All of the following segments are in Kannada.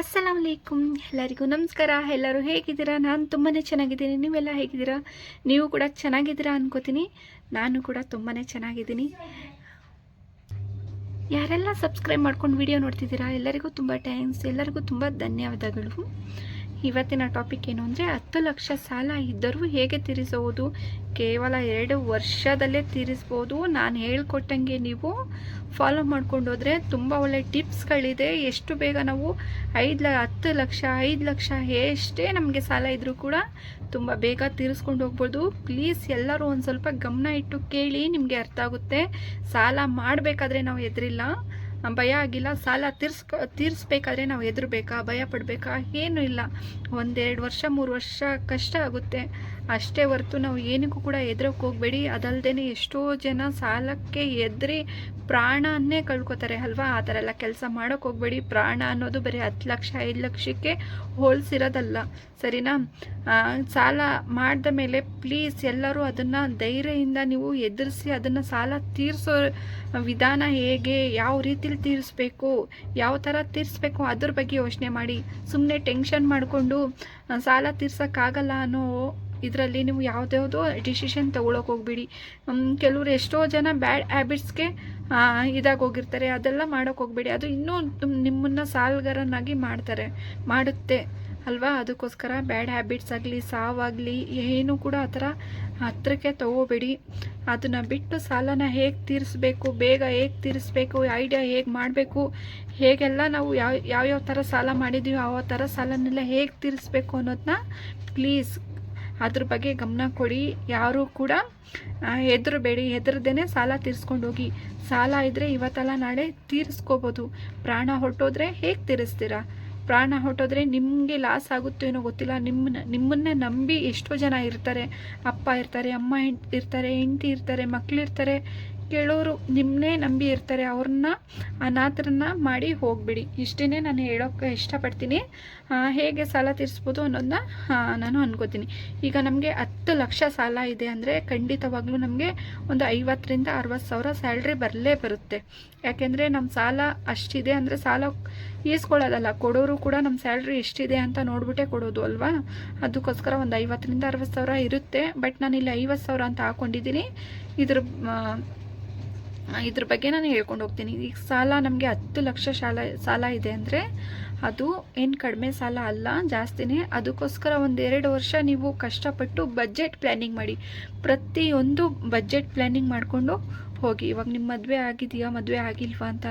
ಅಸ್ಸಲಾಮ್ ಅಲೈಕುಮ್ ಎಲ್ಲರಿಗೂ ನಮಸ್ಕಾರ. ಎಲ್ಲರೂ ಹೇಗಿದ್ದೀರಾ? ನಾನು ತುಂಬಾ ಚೆನ್ನಾಗಿದ್ದೀನಿ. ನೀವೆಲ್ಲ ಹೇಗಿದ್ದೀರಾ? ನೀವು ಕೂಡ ಚೆನ್ನಾಗಿದ್ದೀರಾ ಅನ್ಕೋತೀನಿ. ನಾನು ಕೂಡ ತುಂಬಾ ಚೆನ್ನಾಗಿದ್ದೀನಿ. ಯಾರೆಲ್ಲ ಸಬ್ಸ್ಕ್ರೈಬ್ ಮಾಡ್ಕೊಂಡು ವಿಡಿಯೋ ನೋಡ್ತಿದ್ದೀರಾ? ಎಲ್ಲರಿಗೂ ತುಂಬ ಥ್ಯಾಂಕ್ಸ್ ಎಲ್ಲರಿಗೂ ತುಂಬ ಧನ್ಯವಾದಗಳು. ಇವತ್ತಿನ ಟಾಪಿಕ್ ಏನು ಅಂದರೆ ಹತ್ತು ಲಕ್ಷ ಸಾಲ ಇದ್ದರೂ ಹೇಗೆ ತೀರಿಸಬಹುದು? ಕೇವಲ ಎರಡು ವರ್ಷದಲ್ಲೇ ತೀರಿಸ್ಬೋದು ನಾನು ಹೇಳ್ಕೊಟ್ಟಂಗೆ ನೀವು ಫಾಲೋ ಮಾಡ್ಕೊಂಡು ಹೋದರೆ ತುಂಬ ಒಳ್ಳೆ ಟಿಪ್ಸ್ಗಳಿದೆ ಎಷ್ಟು ಬೇಗ ನಾವು ಐದು ಲ, ಹತ್ತು ಲಕ್ಷ, ಐದು ಲಕ್ಷ ಎಷ್ಟೇ ನಮಗೆ ಸಾಲ ಇದ್ದರೂ ಕೂಡ ತುಂಬ ಬೇಗ ತೀರಿಸ್ಕೊಂಡು ಹೋಗ್ಬೋದು. ಪ್ಲೀಸ್ ಎಲ್ಲರೂ ಒಂದು ಸ್ವಲ್ಪ ಗಮನ ಇಟ್ಟು ಕೇಳಿ, ನಿಮಗೆ ಅರ್ಥ ಆಗುತ್ತೆ. ಸಾಲ ಮಾಡಬೇಕಾದ್ರೆ ನಾವು ಎದುರಿಲ್ಲ. ಭಯ ಆಗಿಲ್ಲ. ಸಾಲ ತೀರ್ಸ್ಕೊ, ತೀರಿಸ್ಬೇಕಾದ್ರೆ ನಾವು ಹೆದರ್ಬೇಕಾ ಭಯ ಪಡಬೇಕಾ ಏನೂ ಇಲ್ಲ. ಒಂದೆರಡು ವರ್ಷ, ಮೂರು ವರ್ಷ ಕಷ್ಟ ಆಗುತ್ತೆ. ಅಷ್ಟೇ ಹೊರ್ತು ನಾವು ಏನಕ್ಕೂ ಕೂಡ ಹೆದ್ರಕ್ಕೆ ಹೋಗಬೇಡಿ. ಅದಲ್ಲದೆ ಎಷ್ಟೋ ಜನ ಸಾಲಕ್ಕೆ ಎದ್ರಿ ಪ್ರಾಣನ್ನೇ ಕಳ್ಕೊತಾರೆ ಅಲ್ವಾ? ಆ ಥರ ಎಲ್ಲ ಕೆಲಸ ಮಾಡೋಕ್ಕೆ ಹೋಗಬೇಡಿ. ಪ್ರಾಣ ಅನ್ನೋದು ಬರೀ ಹತ್ತು ಲಕ್ಷ, ಐದು ಲಕ್ಷಕ್ಕೆ ಹೋಲಿಸಿರೋದಲ್ಲ. ಸರಿನಾ? ಸಾಲ ಮಾಡಿದ ಮೇಲೆ ಪ್ಲೀಸ್ ಎಲ್ಲರೂ ಅದನ್ನು ಧೈರ್ಯದಿಂದ ನೀವು ಎದುರಿಸಿ ಅದನ್ನು ಸಾಲ ತೀರಿಸೋ ವಿಧಾನ ಹೇಗೆ? ಯಾವ ರೀತಿಲಿ ತೀರಿಸ್ಬೇಕು, ಯಾವ ಥರ ತೀರಿಸ್ಬೇಕು ಅದ್ರ ಬಗ್ಗೆ ಯೋಚನೆ ಮಾಡಿ ಸುಮ್ಮನೆ ಟೆನ್ಷನ್ ಮಾಡಿಕೊಂಡು ಸಾಲ ತೀರ್ಸೋಕ್ಕಾಗಲ್ಲ ಅನ್ನೋ ಇದರಲ್ಲಿ ನೀವು ಯಾವುದ್ಯಾವುದೋ ಡಿಸಿಷನ್ ತೊಗೊಳಕ್ಕೆ ಹೋಗ್ಬಿಡಿ. ಕೆಲವರು ಎಷ್ಟೋ ಜನ ಬ್ಯಾಡ್ ಹ್ಯಾಬಿಟ್ಸ್ಗೆ ಇದಾಗಿ ಹೋಗಿರ್ತಾರೆ. ಅದೆಲ್ಲ ಮಾಡೋಕ್ಕೆ ಹೋಗ್ಬೇಡಿ. ಅದು ಇನ್ನೂ ನಿಮ್ಮನ್ನು ಸಾಲ್ಗಾರನಾಗಿ ಮಾಡ್ತಾರೆ, ಮಾಡುತ್ತೆ. ಅಲ್ವಾ? ಅದಕ್ಕೋಸ್ಕರ ಬ್ಯಾಡ್ ಹ್ಯಾಬಿಟ್ಸ್ ಆಗಲಿ, ಸಾವಾಗಲಿ, ಏನು ಕೂಡ ಆ ಥರ ಹತ್ತಿರಕ್ಕೆ ತಗೋಬೇಡಿ. ಅದನ್ನು ಬಿಟ್ಟು ಸಾಲನ ಹೇಗೆ ತೀರಿಸ್ಬೇಕು, ಬೇಗ ಹೇಗೆ ತೀರಿಸ್ಬೇಕು, ಐಡಿಯಾ ಹೇಗೆ ಮಾಡಬೇಕು, ಹೇಗೆಲ್ಲ ನಾವು ಯಾವ, ಯಾವ್ಯಾವ ಥರ ಸಾಲ ಮಾಡಿದ್ದೀವಿ ಯಾವ ಥರ ಸಾಲನೆಲ್ಲ ಹೇಗೆ ತೀರಿಸ್ಬೇಕು ಅನ್ನೋದನ್ನ ಪ್ಲೀಸ್ ಅದ್ರ ಬಗ್ಗೆ ಗಮನ ಕೊಡಿ. ಯಾರೂ ಕೂಡ ಹೆದರಬೇಡಿ. ಹೆದರದೇನೆ ಸಾಲ ತೀರಿಸ್ಕೊಂಡು ಹೋಗಿ. ಸಾಲ ಇದ್ದರೆ ಇವತ್ತಲ್ಲ ನಾಳೆ ತೀರಿಸ್ಕೋಬೋದು. ಪ್ರಾಣ ಹೊರಟೋದ್ರೆ ಹೇಗೆ ತೀರಿಸ್ತೀರಾ? ಪ್ರಾಣ ಹೊಟ್ಟೋದ್ರೆ ನಿಮಗೆ ಲಾಸ್ ಆಗುತ್ತೋ ಏನೋ ಗೊತ್ತಿಲ್ಲ. ನಿಮ್ಮನ್ನ, ನಿಮ್ಮನ್ನೇ ನಂಬಿ ಎಷ್ಟೋ ಜನ ಇರ್ತಾರೆ. ಅಪ್ಪ ಇರ್ತಾರೆ, ಅಮ್ಮ ಇರ್ತಾರೆ, ಹೆಂಡತಿ ಇರ್ತಾರೆ ಮಕ್ಕಳಿರ್ತಾರೆ ಕೇಳೋರು ನಿಮ್ಮನ್ನೇ ನಂಬಿ ಇರ್ತಾರೆ, ಅವ್ರನ್ನ, ಅನಾಥರನ್ನ ಮಾಡಿ ಹೋಗ್ಬಿಡಿ. ಇಷ್ಟೇ ನಾನು ಹೇಳೋಕ್ಕೆ ಇಷ್ಟಪಡ್ತೀನಿ. ಹೇಗೆ ಸಾಲ ತೀರಿಸ್ಬೋದು ಅನ್ನೋದನ್ನ ನಾನು ಅನ್ಕೋತೀನಿ. ಈಗ ನಮಗೆ ಹತ್ತು ಲಕ್ಷ ಸಾಲ ಇದೆ ಅಂದರೆ ಖಂಡಿತವಾಗ್ಲೂ ನಮಗೆ ಒಂದು ಐವತ್ತರಿಂದ ಅರವತ್ತು ಸಾವಿರ ಸ್ಯಾಲ್ರಿ ಬರಲೇ ಬರುತ್ತೆ. ಯಾಕೆಂದರೆ ನಮ್ಮ ಸಾಲ ಅಷ್ಟಿದೆ ಅಂದರೆ ಸಾಲ ಈಸ್ಕೊಳ್ಳೋದಲ್ಲ, ಕೊಡೋರು ಕೂಡ ನಮ್ಮ ಸ್ಯಾಲ್ರಿ ಎಷ್ಟಿದೆ ಅಂತ ನೋಡ್ಬಿಟ್ಟೆ ಕೊಡೋದು ಅಲ್ವಾ? ಅದಕ್ಕೋಸ್ಕರ ಒಂದು ಐವತ್ತರಿಂದ ಅರವತ್ತು ಸಾವಿರ ಇರುತ್ತೆ. ಬಟ್ ನಾನು ಇಲ್ಲಿ ಐವತ್ತು ಸಾವಿರ ಅಂತ ಹಾಕೊಂಡಿದ್ದೀನಿ. ಇದ್ರ ಇದ್ರ ಬಗ್ಗೆ ನಾನು ಹೇಳ್ಕೊಂಡು ಹೋಗ್ತೀನಿ. ಈಗ ಸಾಲ ನಮಗೆ ಹತ್ತು ಲಕ್ಷ ಸಾಲ ಸಾಲ ಇದೆ ಅಂದರೆ ಅದು ಏನು ಕಡಿಮೆ ಸಾಲ ಅಲ್ಲ, ಜಾಸ್ತಿನೇ. ಅದಕ್ಕೋಸ್ಕರ ಒಂದೆರಡು ವರ್ಷ ನೀವು ಕಷ್ಟಪಟ್ಟು ಬಜೆಟ್ ಪ್ಲ್ಯಾನಿಂಗ್ ಮಾಡಿ. ಪ್ರತಿಯೊಂದು ಬಜೆಟ್ ಪ್ಲ್ಯಾನಿಂಗ್ ಮಾಡಿಕೊಂಡು ಹೋಗಿ. ಇವಾಗ ನಿಮ್ಮ ಮದುವೆ ಆಗಿದೆಯಾ, ಮದುವೆ ಆಗಿಲ್ವಾ ಅಂತ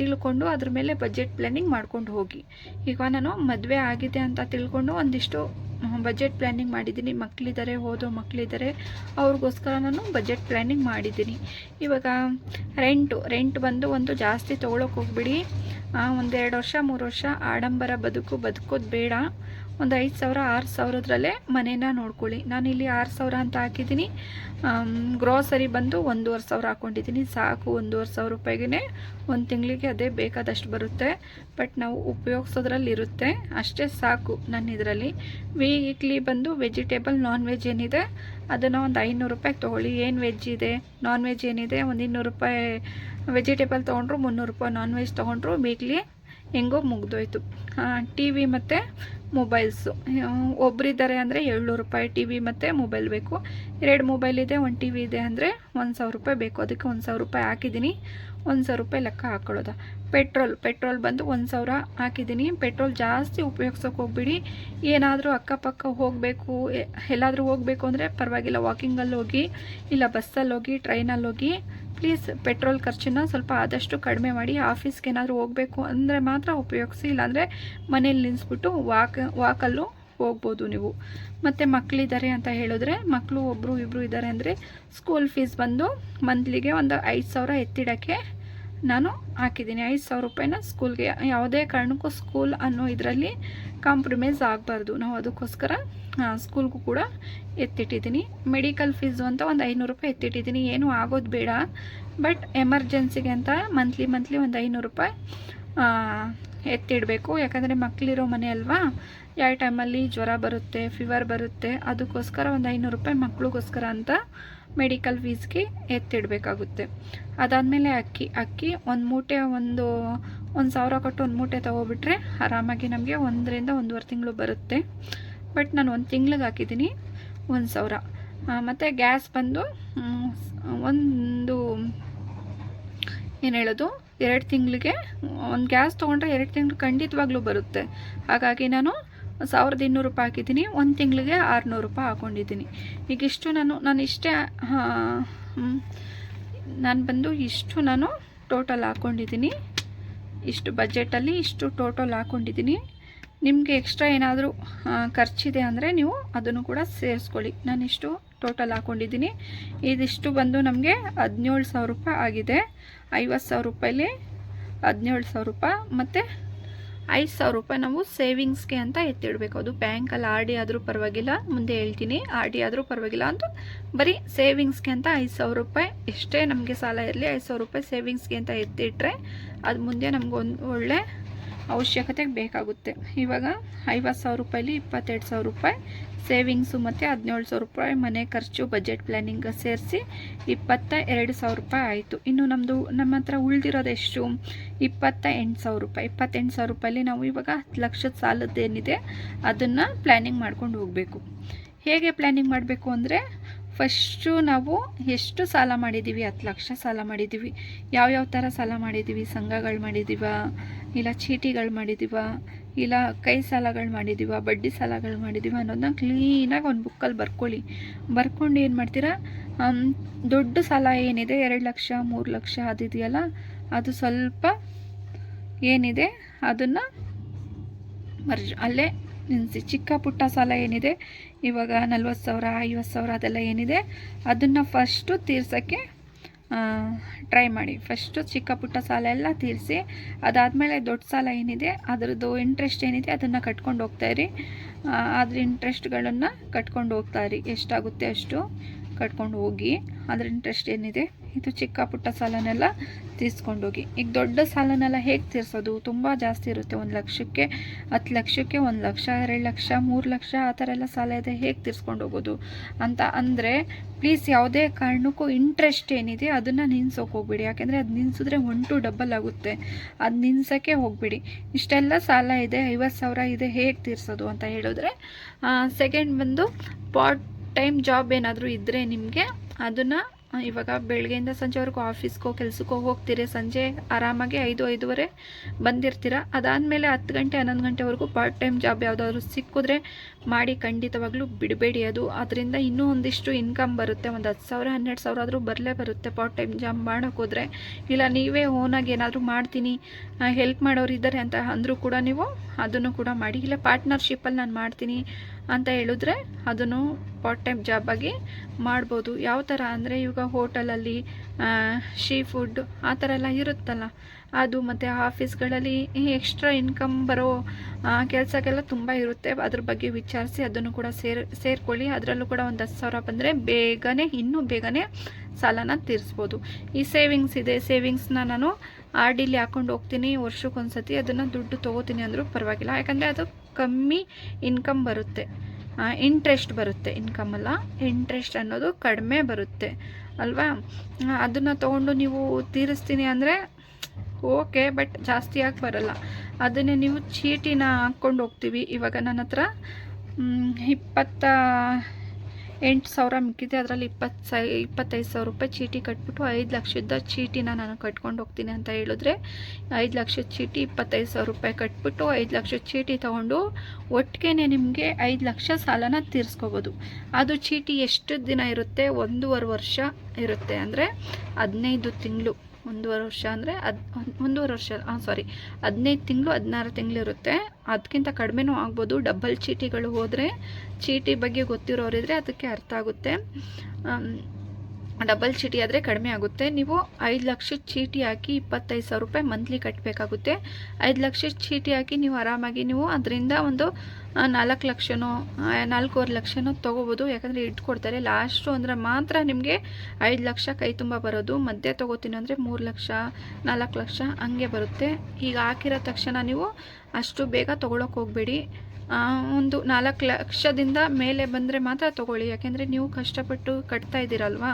ತಿಳ್ಕೊಂಡು ಅದ್ರ ಮೇಲೆ ಬಜೆಟ್ ಪ್ಲ್ಯಾನಿಂಗ್ ಮಾಡ್ಕೊಂಡು ಹೋಗಿ. ಈಗ ನಾನು ಮದುವೆ ಆಗಿದೆ ಅಂತ ತಿಳ್ಕೊಂಡು ಒಂದಿಷ್ಟು ಬಜೆಟ್ ಪ್ಲ್ಯಾನಿಂಗ್ ಮಾಡಿದ್ದೀನಿ. ಮಕ್ಕಳಿದ್ದಾರೆ ಓದೋ ಮಕ್ಕಳಿದ್ದಾರೆ ಅವ್ರಿಗೋಸ್ಕರ ನಾನು ಬಜೆಟ್ ಪ್ಲ್ಯಾನಿಂಗ್ ಮಾಡಿದ್ದೀನಿ. ಇವಾಗ ರೆಂಟು ರೆಂಟ್ ಬಂದು ಒಂದು ಜಾಸ್ತಿ ತೊಗೊಳಕ್ಕೆ ಹೋಗ್ಬಿಡಿ. ಒಂದೆರಡು ವರ್ಷ, ಮೂರು ವರ್ಷ ಆಡಂಬರ ಬದುಕು, ಬದುಕೋದು ಬೇಡ. ಒಂದು ಐದು ಸಾವಿರ, ಆರು ಸಾವಿರದ್ರಲ್ಲೇ ಮನೇನ ನೋಡ್ಕೊಳ್ಳಿ. ನಾನು ಇಲ್ಲಿ ಆರು ಸಾವಿರ ಅಂತ ಹಾಕಿದ್ದೀನಿ. ಗ್ರೋಸರಿ ಬಂದು ಒಂದೂವರೆ ಸಾವಿರ ಹಾಕ್ಕೊಂಡಿದ್ದೀನಿ ಸಾಕು, ಒಂದೂವರೆ ಸಾವಿರ ರೂಪಾಯಿಗೆ ಒಂದು ತಿಂಗಳಿಗೆ ಅದೇ ಬೇಕಾದಷ್ಟು ಬರುತ್ತೆ. ಬಟ್ ನಾವು ಉಪಯೋಗಿಸೋದ್ರಲ್ಲಿ ಇರುತ್ತೆ ಅಷ್ಟೇ ಸಾಕು ನನ್ನ ಇದರಲ್ಲಿ ವೀಕ್ಲಿ ಬಂದು ವೆಜಿಟೇಬಲ್ ನಾನ್ ವೆಜ್ ಏನಿದೆ, ಅದನ್ನು ಒಂದು ಐನೂರು ರೂಪಾಯಿಗೆ ತೊಗೊಳ್ಳಿ. ಏನು ವೆಜ್ ಇದೆ? ನಾನ್ ವೆಜ್ ಏನಿದೆ? ಒಂದು ಇನ್ನೂರು ರೂಪಾಯಿ ವೆಜಿಟೇಬಲ್ ತೊಗೊಂಡ್ರು, ಮುನ್ನೂರು ರೂಪಾಯಿ ನಾನ್ ವೆಜ್ ತೊಗೊಂಡ್ರು, ವೀಕ್ಲಿ ಹೆಂಗೋ ಮುಗ್ದೋಯ್ತು. ಟಿ ವಿ ಮತ್ತು ಮೊಬೈಲ್ಸು ಒಬ್ಬರಿದ್ದಾರೆ ಅಂದರೆ ಏಳ್ನೂರು ರೂಪಾಯಿ ಟಿ ವಿ ಮತ್ತು ಮೊಬೈಲ್ ಬೇಕು. ಎರಡು ಮೊಬೈಲ್ ಇದೆ, ಒಂದು ಟಿ ವಿ ಇದೆ ಅಂದರೆ ಒಂದು ಸಾವಿರ ರೂಪಾಯಿ ಬೇಕು. ಅದಕ್ಕೆ ಒಂದು ಸಾವಿರ ರೂಪಾಯಿ ಹಾಕಿದ್ದೀನಿ. ಒಂದು ಸಾವಿರ ರೂಪಾಯಿ ಲೆಕ್ಕ ಹಾಕ್ಕೊಳ್ಳೋದ ಪೆಟ್ರೋಲ್ ಪೆಟ್ರೋಲ್ ಬಂದು ಒಂದು ಸಾವಿರ ಹಾಕಿದ್ದೀನಿ. ಪೆಟ್ರೋಲ್ ಜಾಸ್ತಿ ಉಪಯೋಗ್ಸೋಕೆ ಹೋಗ್ಬಿಡಿ. ಏನಾದರೂ ಅಕ್ಕಪಕ್ಕ ಹೋಗಬೇಕು ಎಲ್ಲಾದರೂ ಹೋಗಬೇಕು ಅಂದರೆ ಪರವಾಗಿಲ್ಲ ವಾಕಿಂಗಲ್ಲಿ ಹೋಗಿ ಇಲ್ಲ ಬಸ್ಸಲ್ಲಿ ಹೋಗಿ ಟ್ರೈನಲ್ಲಿ ಹೋಗಿ ಪ್ಲೀಸ್ ಪೆಟ್ರೋಲ್ ಖರ್ಚನ್ನು ಸ್ವಲ್ಪ ಆದಷ್ಟು ಕಡಿಮೆ ಮಾಡಿ ಆಫೀಸ್ಗೆ ಏನಾದರೂ ಹೋಗಬೇಕು ಅಂದರೆ ಮಾತ್ರ ಉಪಯೋಗಿಸಿ, ಇಲ್ಲಾಂದರೆ ಮನೇಲಿ ನಿಲ್ಲಿಸ್ಬಿಟ್ಟು ವಾಕ್ ವಾಕಲ್ಲೂ ಹೋಗ್ಬೋದು ನೀವು. ಮತ್ತು ಮಕ್ಕಳಿದ್ದಾರೆ ಅಂತ ಹೇಳಿದ್ರೆ ಮಕ್ಕಳು ಒಬ್ಬರು ಇಬ್ಬರು ಇದ್ದಾರೆ ಅಂದರೆ ಸ್ಕೂಲ್ ಫೀಸ್ ಬಂದು ಮಂತ್ಲಿಗೆ ಒಂದು ಐದು ಸಾವಿರ ಎತ್ತಿಡೋಕ್ಕೆ ನಾನು ಹಾಕಿದ್ದೀನಿ. ಐದು ಸಾವಿರ ರೂಪಾಯಿನ ಸ್ಕೂಲ್ಗೆ ಯಾವುದೇ ಕಾರಣಕ್ಕೂ ಸ್ಕೂಲ್ ಅನ್ನೋ ಇದರಲ್ಲಿ ಕಾಂಪ್ರಮೈಸ್ ಆಗಬಾರ್ದು. ನಾವು ಅದಕ್ಕೋಸ್ಕರ ಸ್ಕೂಲ್ಗೂ ಕೂಡ ಎತ್ತಿಟ್ಟಿದ್ದೀನಿ. ಮೆಡಿಕಲ್ ಫೀಸು ಅಂತ ಒಂದು ಐನೂರು ರೂಪಾಯಿ ಎತ್ತಿಟ್ಟಿದ್ದೀನಿ. ಏನೂ ಆಗೋದು ಬೇಡ. ಬಟ್ ಎಮರ್ಜೆನ್ಸಿಗೆ ಅಂತ ಮಂತ್ಲಿ ಮಂತ್ಲಿ ಒಂದು ಐನೂರು ರೂಪಾಯಿ ಎತ್ತಿಡಬೇಕು. ಯಾಕಂದರೆ ಮಕ್ಕಳಿರೋ ಮನೆ ಅಲ್ವಾ? ಯಾವ ಟೈಮಲ್ಲಿ ಜ್ವರ ಬರುತ್ತೆ ಫೀವರ್ ಬರುತ್ತೆ, ಅದಕ್ಕೋಸ್ಕರ ಒಂದು ಐನೂರು ರೂಪಾಯಿ ಮಕ್ಕಳಿಗೋಸ್ಕರ ಅಂತ ಮೆಡಿಕಲ್ ಫೀಸ್ಗೆ ಎತ್ತಿಡಬೇಕಾಗುತ್ತೆ. ಅದಾದಮೇಲೆ ಅಕ್ಕಿ ಅಕ್ಕಿ ಒಂದು ಮೂಟೆ, ಒಂದು ಒಂದು ಸಾವಿರ ಕೊಟ್ಟು ಒಂದು ಮೂಟೆ ತೊಗೊಬಿಟ್ರೆ ಆರಾಮಾಗಿ ನಮಗೆ ಒಂದರಿಂದ ಒಂದೂವರೆ ತಿಂಗಳು ಬರುತ್ತೆ. ಬಟ್ ನಾನು ಒಂದು ತಿಂಗ್ಳಿಗೆ ಹಾಕಿದ್ದೀನಿ ಒಂದು ಸಾವಿರ. ಮತ್ತು ಗ್ಯಾಸ್ ಬಂದು ಒಂದು, ಏನು ಹೇಳೋದು, ಎರಡು ತಿಂಗಳಿಗೆ, ಒಂದು ಗ್ಯಾಸ್ ತೊಗೊಂಡ್ರೆ ಎರಡು ತಿಂಗಳು ಖಂಡಿತವಾಗ್ಲೂ ಬರುತ್ತೆ. ಹಾಗಾಗಿ ನಾನು ಸಾವಿರದ ಇನ್ನೂರು ರೂಪಾಯಿ ಹಾಕಿದ್ದೀನಿ. ಒಂದು ತಿಂಗಳಿಗೆ ಆರುನೂರು ರೂಪಾಯಿ ಹಾಕ್ಕೊಂಡಿದ್ದೀನಿ ಈಗ ಇಷ್ಟು ನಾನು ನಾನು ಇಷ್ಟೇ ನಾನು ಬಂದು ಇಷ್ಟು ನಾನು ಟೋಟಲ್ ಹಾಕ್ಕೊಂಡಿದ್ದೀನಿ ಇಷ್ಟು ಬಜೆಟಲ್ಲಿ ಇಷ್ಟು ಟೋಟಲ್ ಹಾಕ್ಕೊಂಡಿದ್ದೀನಿ ನಿಮಗೆ ಎಕ್ಸ್ಟ್ರಾ ಏನಾದರೂ ಖರ್ಚಿದೆ ಅಂದರೆ ನೀವು ಅದನ್ನು ಕೂಡ ಸೇರಿಸ್ಕೊಳ್ಳಿ. ನಾನು ಇಷ್ಟು ಟೋಟಲ್ ಹಾಕ್ಕೊಂಡಿದ್ದೀನಿ ಇದಿಷ್ಟು ಬಂದು ನಮಗೆ ಹದಿನೇಳು ಸಾವಿರ ರೂಪಾಯಿ ಆಗಿದೆ. ಐವತ್ತು ಸಾವಿರ ರೂಪಾಯಲ್ಲಿ ಹದಿನೇಳು ಸಾವಿರ ರೂಪಾಯಿ. ಮತ್ತು ಐದು ಸಾವಿರ ರೂಪಾಯಿ ನಾವು ಸೇವಿಂಗ್ಸ್ಗೆ ಅಂತ ಎತ್ತಿಡಬೇಕು. ಅದು ಬ್ಯಾಂಕಲ್ಲಿ ಆರ್ ಡಿ ಆದರೂ ಪರವಾಗಿಲ್ಲ, ಮುಂದೆ ಹೇಳ್ತೀನಿ ಆರ್ ಡಿ ಆದರೂ ಪರವಾಗಿಲ್ಲ ಅಂತ ಬರೀ ಸೇವಿಂಗ್ಸ್ಗೆ ಅಂತ ಐದು ಸಾವಿರ ರೂಪಾಯಿ. ಎಷ್ಟೇ ನಮಗೆ ಸಾಲ ಇರಲಿ ಐದು ಸಾವಿರ ರೂಪಾಯಿ ಸೇವಿಂಗ್ಸ್ಗೆ ಅಂತ ಎತ್ತಿಟ್ರೆ ಅದು ಮುಂದೆ ನಮಗೊಂದು ಒಳ್ಳೆ ಅವಶ್ಯಕತೆಗೆ ಬೇಕಾಗುತ್ತೆ. ಇವಾಗ ಐವತ್ತು ಸಾವಿರ ರೂಪಾಯಲ್ಲಿ ಇಪ್ಪತ್ತೆರಡು ಸಾವಿರ ರೂಪಾಯಿ ಸೇವಿಂಗ್ಸು ಮತ್ತು ಹದಿನೇಳು ಸಾವಿರ ರೂಪಾಯಿ ಮನೆ ಖರ್ಚು ಬಜೆಟ್ ಪ್ಲ್ಯಾನಿಂಗ್ ಸೇರಿಸಿ ಇಪ್ಪತ್ತ ಎರಡು ಸಾವಿರ ರೂಪಾಯಿ ಆಯಿತು. ಇನ್ನು ನಮ್ಮದು ನಮ್ಮ ಹತ್ರ ಉಳಿದಿರೋದು ಎಷ್ಟು? ಇಪ್ಪತ್ತ ಎಂಟು ಸಾವಿರ ರೂಪಾಯಿ. ಇಪ್ಪತ್ತೆಂಟು ಸಾವಿರ ರೂಪಾಯಲ್ಲಿ ನಾವು ಇವಾಗ ಹತ್ತು ಲಕ್ಷದ ಸಾಲದ್ದೇನಿದೆ, ಅದನ್ನು ಪ್ಲ್ಯಾನಿಂಗ್ ಮಾಡ್ಕೊಂಡು ಹೋಗಬೇಕು. ಹೇಗೆ ಪ್ಲ್ಯಾನಿಂಗ್ ಮಾಡಬೇಕು ಅಂದರೆ ಫಸ್ಟು ನಾವು ಎಷ್ಟು ಸಾಲ ಮಾಡಿದ್ದೀವಿ ಹತ್ತು ಲಕ್ಷ ಸಾಲ ಮಾಡಿದ್ದೀವಿ ಯಾವ್ಯಾವ ಥರ ಸಾಲ ಮಾಡಿದ್ದೀವಿ ಸಂಘಗಳು ಮಾಡಿದ್ದೀವ ಇಲ್ಲ ಚೀಟಿಗಳು ಮಾಡಿದ್ದೀವ ಇಲ್ಲ ಕೈ ಸಾಲಗಳು ಮಾಡಿದ್ದೀವ ಬಡ್ಡಿ ಸಾಲಗಳು ಮಾಡಿದ್ದೀವ ಅನ್ನೋದನ್ನ ಕ್ಲೀನಾಗಿ ಒಂದು ಬುಕ್ಕಲ್ಲಿ ಬರ್ಕೊಳ್ಳಿ. ಬರ್ಕೊಂಡು ಏನು ಮಾಡ್ತೀರಾ? ದೊಡ್ಡ ಸಾಲ ಏನಿದೆ? ಎರಡು ಲಕ್ಷ, ಮೂರು ಲಕ್ಷ ಅದಿದೆಯಲ್ಲ ಅದು ಸ್ವಲ್ಪ ಏನಿದೆ? ಅದನ್ನು ಮರ್ಜ್, ಅಲ್ಲೇ ನಿಲ್ಲಿಸಿ ಚಿಕ್ಕ ಪುಟ್ಟ ಸಾಲ ಏನಿದೆ? ಇವಾಗ ನಲ್ವತ್ತು ಸಾವಿರ, ಐವತ್ತು ಸಾವಿರ ಅದೆಲ್ಲ ಏನಿದೆ? ಅದನ್ನು ಫಸ್ಟು ತೀರ್ಸೋಕ್ಕೆ ಟ್ರೈ ಮಾಡಿ. ಫಸ್ಟು ಚಿಕ್ಕ ಪುಟ್ಟ ಸಾಲ ಎಲ್ಲ ತೀರಿಸಿ, ಅದಾದಮೇಲೆ ದೊಡ್ಡ ಸಾಲ ಏನಿದೆ, ಅದರದ್ದು ಇಂಟ್ರೆಸ್ಟ್ ಏನಿದೆ ಅದನ್ನು ಕಟ್ಕೊಂಡು ಹೋಗ್ತಾಯಿರಿ ಅದ್ರ ಇಂಟ್ರೆಸ್ಟ್ಗಳನ್ನು ಕಟ್ಕೊಂಡು ಹೋಗ್ತಾಯಿರಿ ಎಷ್ಟಾಗುತ್ತೆ ಅಷ್ಟು ಕಟ್ಕೊಂಡು ಹೋಗಿ. ಅದ್ರ ಇಂಟ್ರೆಸ್ಟ್ ಏನಿದೆ? ಇದು ಚಿಕ್ಕ ಪುಟ್ಟ ಸಾಲನೆಲ್ಲ ತೀರಿಸ್ಕೊಂಡೋಗಿ. ಈಗ ದೊಡ್ಡ ಸಾಲನೆಲ್ಲ ಹೇಗೆ ತೀರಿಸೋದು? ತುಂಬ ಜಾಸ್ತಿ ಇರುತ್ತೆ. ಒಂದು ಲಕ್ಷಕ್ಕೆ, ಹತ್ತು ಲಕ್ಷಕ್ಕೆ ಒಂದು ಲಕ್ಷ, ಎರಡು ಲಕ್ಷ, ಮೂರು ಲಕ್ಷ ಆ ಥರ ಎಲ್ಲ ಸಾಲ ಇದೆ. ಹೇಗೆ ತೀರ್ಸ್ಕೊಂಡು ಹೋಗೋದು ಅಂತ ಅಂದರೆ ಪ್ಲೀಸ್ ಯಾವುದೇ ಕಾರಣಕ್ಕೂ ಇಂಟ್ರೆಸ್ಟ್ ಏನಿದೆ ಅದನ್ನು ನಿನ್ಸೋಕೆ ಹೋಗ್ಬಿಡಿ. ಯಾಕೆಂದರೆ ಅದು ನಿನ್ಸಿದ್ರೆ ಒನ್ ಟು ಡಬಲ್ ಆಗುತ್ತೆ. ಅದು ನಿನ್ಸೋಕ್ಕೆ ಹೋಗ್ಬಿಡಿ. ಇಷ್ಟೆಲ್ಲ ಸಾಲ ಇದೆ, ಐವತ್ತು ಸಾವಿರ ಇದೆ, ಹೇಗೆ ತೀರಿಸೋದು ಅಂತ ಹೇಳಿದ್ರೆ ಸೆಕೆಂಡ್ ಬಂದು ಪಾರ್ಟ್ ಟೈಮ್ ಜಾಬ್ ಏನಾದರೂ ಇದ್ದರೆ ನಿಮಗೆ ಅದನ್ನು ಇವಾಗ ಬೆಳಗ್ಗೆಯಿಂದ ಸಂಜೆವರೆಗೂ ಆಫೀಸ್ಗೋ, ಕೆಲಸಕ್ಕೋ ಹೋಗ್ತೀರಿ. ಸಂಜೆ ಆರಾಮಾಗಿ ಐದು, ಐದುವರೆ ಬಂದಿರ್ತೀರ. ಅದಾದಮೇಲೆ ಹತ್ತು ಗಂಟೆ, ಹನ್ನೊಂದು ಗಂಟೆವರೆಗೂ ಪಾರ್ಟ್ ಟೈಮ್ ಜಾಬ್ ಯಾವುದಾದ್ರು ಸಿಕ್ಕಿದ್ರೆ ಮಾಡಿ ಖಂಡಿತವಾಗ್ಲೂ ಬಿಡಬೇಡಿ ಅದು. ಅದರಿಂದ ಇನ್ನೂ ಒಂದಿಷ್ಟು ಇನ್ಕಮ್ ಬರುತ್ತೆ. ಒಂದು ಹತ್ತು ಸಾವಿರ, ಹನ್ನೆರಡು ಸಾವಿರ ಆದರೂ ಬರಲೇ ಬರುತ್ತೆ ಪಾರ್ಟ್ ಟೈಮ್ ಜಾಬ್ ಮಾಡೋಕ್ಕೋದ್ರೆ ಇಲ್ಲ, ನೀವೇ ಓನಾಗಿ ಏನಾದರೂ ಮಾಡ್ತೀನಿ ಹೆಲ್ಪ್ ಮಾಡೋರು ಇದ್ದಾರೆ ಅಂತ ಅಂದರೂ ಕೂಡ ನೀವು ಅದನ್ನು ಕೂಡ ಮಾಡಿ. ಇಲ್ಲ ಪಾರ್ಟ್ನರ್ಶಿಪ್ಪಲ್ಲಿ ನಾನು ಮಾಡ್ತೀನಿ ಅಂತ ಹೇಳಿದ್ರೆ ಅದನ್ನು ಪಾರ್ಟ್ ಟೈಮ್ ಜಾಬಾಗಿ ಮಾಡ್ಬೋದು. ಯಾವ ಥರ ಅಂದರೆ ಇವಾಗ ಹೋಟೆಲಲ್ಲಿ ಶೀ ಫುಡ್ ಆ ಥರ ಎಲ್ಲ ಇರುತ್ತಲ್ಲ. ಅದು ಮತ್ತು ಆಫೀಸ್ಗಳಲ್ಲಿ ಎಕ್ಸ್ಟ್ರಾ ಇನ್ಕಮ್ ಬರೋ ಕೆಲಸಕ್ಕೆಲ್ಲ ತುಂಬ ಇರುತ್ತೆ. ಅದ್ರ ಬಗ್ಗೆ ವಿಚಾರಿಸಿ ಅದನ್ನು ಕೂಡ ಸೇರ್, ಸೇರ್ಕೊಳ್ಳಿ. ಅದರಲ್ಲೂ ಕೂಡ ಒಂದು ಹತ್ತು ಸಾವಿರ ಬಂದರೆ ಬೇಗನೆ, ಇನ್ನೂ ಬೇಗನೆ ಸಾಲನ ತೀರಿಸ್ಬೋದು. ಈ ಸೇವಿಂಗ್ಸ್ ಇದೆ. ಸೇವಿಂಗ್ಸ್ನ ನಾನು ಆರ್ ಡಿಲಿ ಹಾಕೊಂಡು ಹೋಗ್ತೀನಿ. ವರ್ಷಕ್ಕೊಂದ್ಸತಿ ಅದನ್ನು ದುಡ್ಡು ತೊಗೋತೀನಿ ಅಂದರೂ ಪರವಾಗಿಲ್ಲ. ಯಾಕಂದರೆ ಅದು ಕಮ್ಮಿ ಇನ್ಕಮ್ ಬರುತ್ತೆ. ಇಂಟ್ರೆಸ್ಟ್ ಬರುತ್ತೆ. ಇನ್ಕಮ್ ಅಲ್ಲ ಇಂಟ್ರೆಸ್ಟ್ ಅನ್ನೋದು ಕಡಿಮೆ ಬರುತ್ತೆ. ಅಲ್ವಾ? ಅದನ್ನು ತೊಗೊಂಡು ನೀವು ತೀರಿಸ್ತೀನಿ ಅಂದರೆ ಓಕೆ, ಬಟ್ ಜಾಸ್ತಿ ಆಗಿ ಬರಲ್ಲ. ಅದನ್ನೇ ನೀವು ಚೀಟಿನ ಹಾಕ್ಕೊಂಡು ಹೋಗ್ತೀವಿ. ಇವಾಗ ನನ್ನ ಹತ್ರ ಇಪ್ಪತ್ತ ಎಂಟು ಸಾವಿರ ಮಿಕ್ಕಿದೆ, ಅದರಲ್ಲಿ ಇಪ್ಪತ್ತು ಸೈ, ಇಪ್ಪತ್ತೈದು ಸಾವಿರ ರೂಪಾಯಿ ಚೀಟಿ ಕಟ್ಬಿಟ್ಟು ಐದು ಲಕ್ಷದ ಚೀಟಿನ ನಾನು ಕಟ್ಕೊಂಡು ಹೋಗ್ತೀನಿ ಅಂತ ಹೇಳಿದ್ರೆ ಐದು ಲಕ್ಷದ ಚೀಟಿ ಇಪ್ಪತ್ತೈದು ಸಾವಿರ ರೂಪಾಯಿ ಕಟ್ಬಿಟ್ಟು ಐದು ಲಕ್ಷದ ಚೀಟಿ ತೊಗೊಂಡು ಒಟ್ಟಿಗೆ ನಿಮಗೆ ಐದು ಲಕ್ಷ ಸಾಲನ ತೀರಿಸ್ಕೋಬೋದು. ಅದು ಚೀಟಿ ಎಷ್ಟು ದಿನ ಇರುತ್ತೆ? ಒಂದೂವರೆ ವರ್ಷ ಇರುತ್ತೆ. ಅಂದರೆ ಹದಿನೈದು ತಿಂಗಳು. ಒಂದೂವರೆ ವರ್ಷ ಅಂದರೆ ಅದು ಒಂದೂವರೆ ವರ್ಷ ಹಾಂ ಸಾರಿ ಹದಿನೈದು ತಿಂಗಳು ಹದಿನಾರು ತಿಂಗಳು ಇರುತ್ತೆ ಅದಕ್ಕಿಂತ ಕಡಿಮೆನೂ ಆಗ್ಬೋದು. ಡಬ್ಬಲ್ ಚೀಟಿಗಳು ಹೋದರೆ, ಚೀಟಿ ಬಗ್ಗೆ ಗೊತ್ತಿರೋರಿದ್ರೆ ಅದಕ್ಕೆ ಅರ್ಥ ಆಗುತ್ತೆ. ಡಬಲ್ ಚೀಟಿ ಆದರೆ ಕಡಿಮೆ ಆಗುತ್ತೆ. ನೀವು ಐದು ಲಕ್ಷದ ಚೀಟಿ ಹಾಕಿ ಇಪ್ಪತ್ತೈದು ಸಾವಿರ ರೂಪಾಯಿ ಮಂತ್ಲಿ ಕಟ್ಟಬೇಕಾಗುತ್ತೆ ಐದು ಲಕ್ಷದ ಚೀಟಿ ಹಾಕಿ ನೀವು ಆರಾಮಾಗಿ ನೀವು ಅದರಿಂದ ಒಂದು ನಾಲ್ಕು ಲಕ್ಷನೋ ನಾಲ್ಕೂವರೆ ಲಕ್ಷನೋ ತೊಗೋಬೋದು. ಯಾಕಂದರೆ ಇಟ್ಕೊಡ್ತಾರೆ ಲಾಸ್ಟು ಅಂದರೆ ಮಾತ್ರ ನಿಮಗೆ ಐದು ಲಕ್ಷ ಕೈ ತುಂಬ ಬರೋದು. ಮಧ್ಯೆ ತೊಗೋತೀನಿ ಅಂದರೆ ಮೂರು ಲಕ್ಷ, ನಾಲ್ಕು ಲಕ್ಷ ಹಂಗೆ ಬರುತ್ತೆ. ಈಗ ಹಾಕಿರೋ ತಕ್ಷಣ ನೀವು ಅಷ್ಟು ಬೇಗ ತೊಗೊಳಕ್ಕೆ ಹೋಗಬೇಡಿ. ಒಂದು ನಾಲ್ಕು ಲಕ್ಷದಿಂದ ಮೇಲೆ ಬಂದರೆ ಮಾತ್ರ ತೊಗೊಳ್ಳಿ. ಯಾಕೆಂದರೆ ನೀವು ಕಷ್ಟಪಟ್ಟು ಕಟ್ತಾ ಇದ್ದೀರಲ್ವಾ?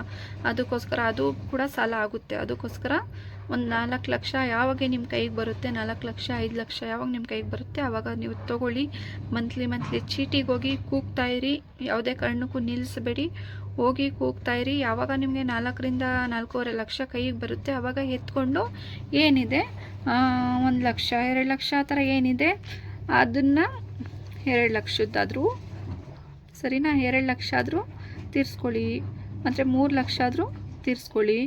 ಅದಕ್ಕೋಸ್ಕರ ಅದು ಕೂಡ ಸಾಲ ಆಗುತ್ತೆ. ಅದಕ್ಕೋಸ್ಕರ ಒಂದು ನಾಲ್ಕು ಲಕ್ಷ ಯಾವಾಗ ನಿಮ್ಮ ಕೈಗೆ ಬರುತ್ತೆ, ನಾಲ್ಕು ಲಕ್ಷ, ಐದು ಲಕ್ಷ ಯಾವಾಗ ನಿಮ್ಮ ಕೈಗೆ ಬರುತ್ತೆ ಆವಾಗ ನೀವು ತೊಗೊಳ್ಳಿ. ಮಂತ್ಲಿ ಮಂತ್ಲಿ ಚೀಟಿಗೆ ಹೋಗಿ ಕೂಗ್ತಾ ಇರಿ. ಯಾವುದೇ ಕಾರಣಕ್ಕೂ ನಿಲ್ಲಿಸಬೇಡಿ ಹೋಗಿ ಕೂಗ್ತಾ ಇರಿ. ಯಾವಾಗ ನಿಮಗೆ ನಾಲ್ಕರಿಂದ ನಾಲ್ಕೂವರೆ ಲಕ್ಷ ಕೈಗೆ ಬರುತ್ತೆ ಆವಾಗ ಎತ್ಕೊಂಡು ಏನಿದೆ? ಒಂದು ಲಕ್ಷ, ಎರಡು ಲಕ್ಷ ಆ ಥರ ಏನಿದೆ? ಅದನ್ನು ಎರಡು ಲಕ್ಷದ್ದಾದರೂ, ಸರಿನಾ? ಎರಡು ಲಕ್ಷ ಆದರೂ ತೀರಿಸ್ಕೊಳ್ಳಿ. ಮತ್ತು ಮೂರು ಲಕ್ಷ ಆದರೂ ತೀರಿಸ್ಕೊಳ್ಳಿ.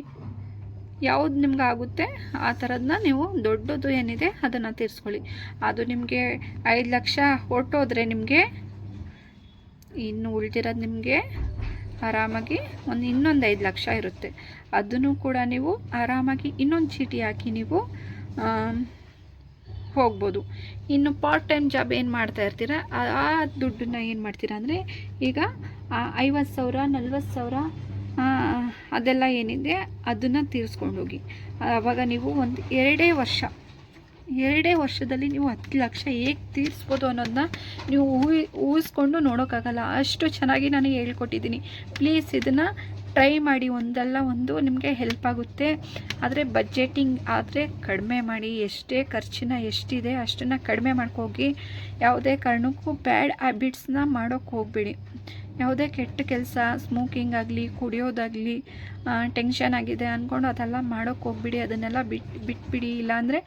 ಯಾವುದು ನಿಮ್ಗೆ ಆಗುತ್ತೆ, ಆ ಥರದನ್ನ ನೀವು ದೊಡ್ಡದು ಏನಿದೆ ಅದನ್ನು ತೀರಿಸ್ಕೊಳ್ಳಿ. ಅದು ನಿಮಗೆ ಐದು ಲಕ್ಷ ಹೊಟ್ಟೋದ್ರೆ ನಿಮಗೆ ಇನ್ನು ಉಳಿದಿರೋದು ನಿಮಗೆ ಆರಾಮಾಗಿ ಒಂದು ಇನ್ನೊಂದು ಐದು ಲಕ್ಷ ಇರುತ್ತೆ. ಅದನ್ನು ಕೂಡ ನೀವು ಆರಾಮಾಗಿ ಇನ್ನೊಂದು ಚೀಟಿ ಹಾಕಿ ನೀವು ಹೋಗ್ಬೋದು. ಇನ್ನು ಪಾರ್ಟ್ ಟೈಮ್ ಜಾಬ್ ಏನು ಮಾಡ್ತಾ ಇರ್ತೀರ? ಆ- ದುಡ್ಡನ್ನ ಏನು ಮಾಡ್ತೀರಾ ಅಂದರೆ ಈಗ ಐವತ್ತು ಸಾವಿರ, ನಲ್ವತ್ತು ಸಾವಿರ ಅದೆಲ್ಲ ಏನಿದೆ ಅದನ್ನು ತೀರಿಸ್ಕೊಂಡು ಹೋಗಿ ಆವಾಗ ನೀವು ಒಂದು ಎರಡೇ ವರ್ಷ, ಎರಡೇ ವರ್ಷದಲ್ಲಿ ನೀವು ಹತ್ತು ಲಕ್ಷ ಹೇಗೆ ತೀರಿಸ್ಬೋದು ಅನ್ನೋದನ್ನ ನೀವು ಊಹಿ, ಊಹಿಸ್ಕೊಂಡು ನೋಡೋಕ್ಕಾಗಲ್ಲ. ಅಷ್ಟು ಚೆನ್ನಾಗಿ ನಾನು ಹೇಳ್ಕೊಟ್ಟಿದ್ದೀನಿ. ಪ್ಲೀಸ್ ಇದನ್ನು ಟ್ರೈ ಮಾಡಿ ಒಂದಲ್ಲ ಒಂದು ನಿಮಗೆ ಹೆಲ್ಪ್ ಆಗುತ್ತೆ. ಆದರೆ ಬಜೆಟಿಂಗ್ ಆದರೆ ಕಡಿಮೆ ಮಾಡಿ, ಎಷ್ಟೇ ಖರ್ಚಿನ ಎಷ್ಟಿದೆ ಅಷ್ಟನ್ನು ಕಡಿಮೆ ಮಾಡ್ಕೋಗಿ, ಯಾವುದೇ ಕಾರಣಕ್ಕೂ ಬ್ಯಾಡ್ ಹ್ಯಾಬಿಟ್ಸ್ನ ಮಾಡೋಕ್ಕೆ ಹೋಗಬೇಡಿ. ಯಾವುದೇ ಕೆಟ್ಟ ಕೆಲಸ ಸ್ಮೋಕಿಂಗ್ ಆಗಲಿ, ಕುಡಿಯೋದಾಗಲಿ ಟೆನ್ಷನ್ ಆಗಿದೆ ಅಂದ್ಕೊಂಡು ಅದೆಲ್ಲ ಮಾಡೋಕ್ಕೆ ಹೋಗ್ಬಿಡಿ. ಅದನ್ನೆಲ್ಲ ಬಿಟ್ಟು ಬಿಟ್ಬಿಡಿ. ಇಲ್ಲಾಂದರೆ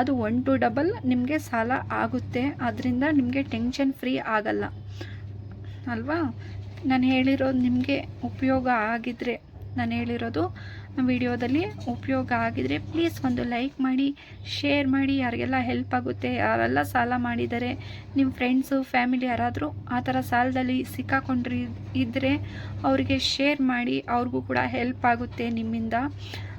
ಅದು ಒನ್ ಟು ಡಬಲ್ ನಿಮಗೆ ಸಾಲ ಆಗುತ್ತೆ. ಅದರಿಂದ ನಿಮಗೆ ಟೆನ್ಷನ್ ಫ್ರೀ ಆಗಲ್ಲ. ಅಲ್ವಾ? ನಾನು ಹೇಳಿರೋದು ನಿಮಗೆ ಉಪಯೋಗ ಆಗಿದ್ದರೆ ನಾನು ಹೇಳಿರೋದು ವಿಡಿಯೋದಲ್ಲಿ ಉಪಯೋಗ ಆಗಿದ್ರೆ ಪ್ಲೀಸ್ ಒಂದು ಲೈಕ್ ಮಾಡಿ ಶೇರ್ ಮಾಡಿ, ಯಾರಿಗೆಲ್ಲ ಹೆಲ್ಪ್ ಆಗುತ್ತೆ, ಯಾರೆಲ್ಲ ಸಾಲ ಮಾಡಿದ್ದಾರೆ, ನಿಮ್ಮ ಫ್ರೆಂಡ್ಸು ಫ್ಯಾಮಿಲಿ ಯಾರಾದರೂ ಆ ಥರ ಸಾಲದಲ್ಲಿ ಸಿಕ್ಕಾಕೊಂಡ್ರಿ ಇದ್ದರೆ ಅವರಿಗೆ ಶೇರ್ ಮಾಡಿ, ಅವ್ರಿಗೂ ಕೂಡ ಹೆಲ್ಪ್ ಆಗುತ್ತೆ ನಿಮ್ಮಿಂದ.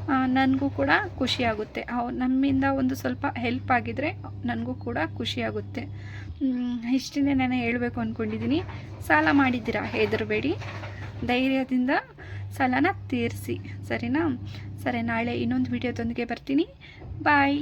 ನನಗೂ ಕೂಡ ಖುಷಿಯಾಗುತ್ತೆ. ಅವ್ ನಮ್ಮಿಂದ ಒಂದು ಸ್ವಲ್ಪ ಹೆಲ್ಪ್ ಆಗಿದ್ರೆ ನನಗೂ ಕೂಡ ಖುಷಿಯಾಗುತ್ತೆ. ಇಷ್ಟನ್ನೇ ನಾನು ಹೇಳಬೇಕು ಅಂದ್ಕೊಂಡಿದ್ದೀನಿ ಸಾಲ ಮಾಡಿದ್ದೀರಾ? ಹೆದರಬೇಡಿ. ಧೈರ್ಯದಿಂದ ಸಾಲನ ತೀರಿಸಿ. ಸರಿನಾ? ಸರಿ, ನಾಳೆ ಇನ್ನೊಂದು ವಿಡಿಯೋದೊಂದಿಗೆ ಬರ್ತೀನಿ. ಬಾಯ್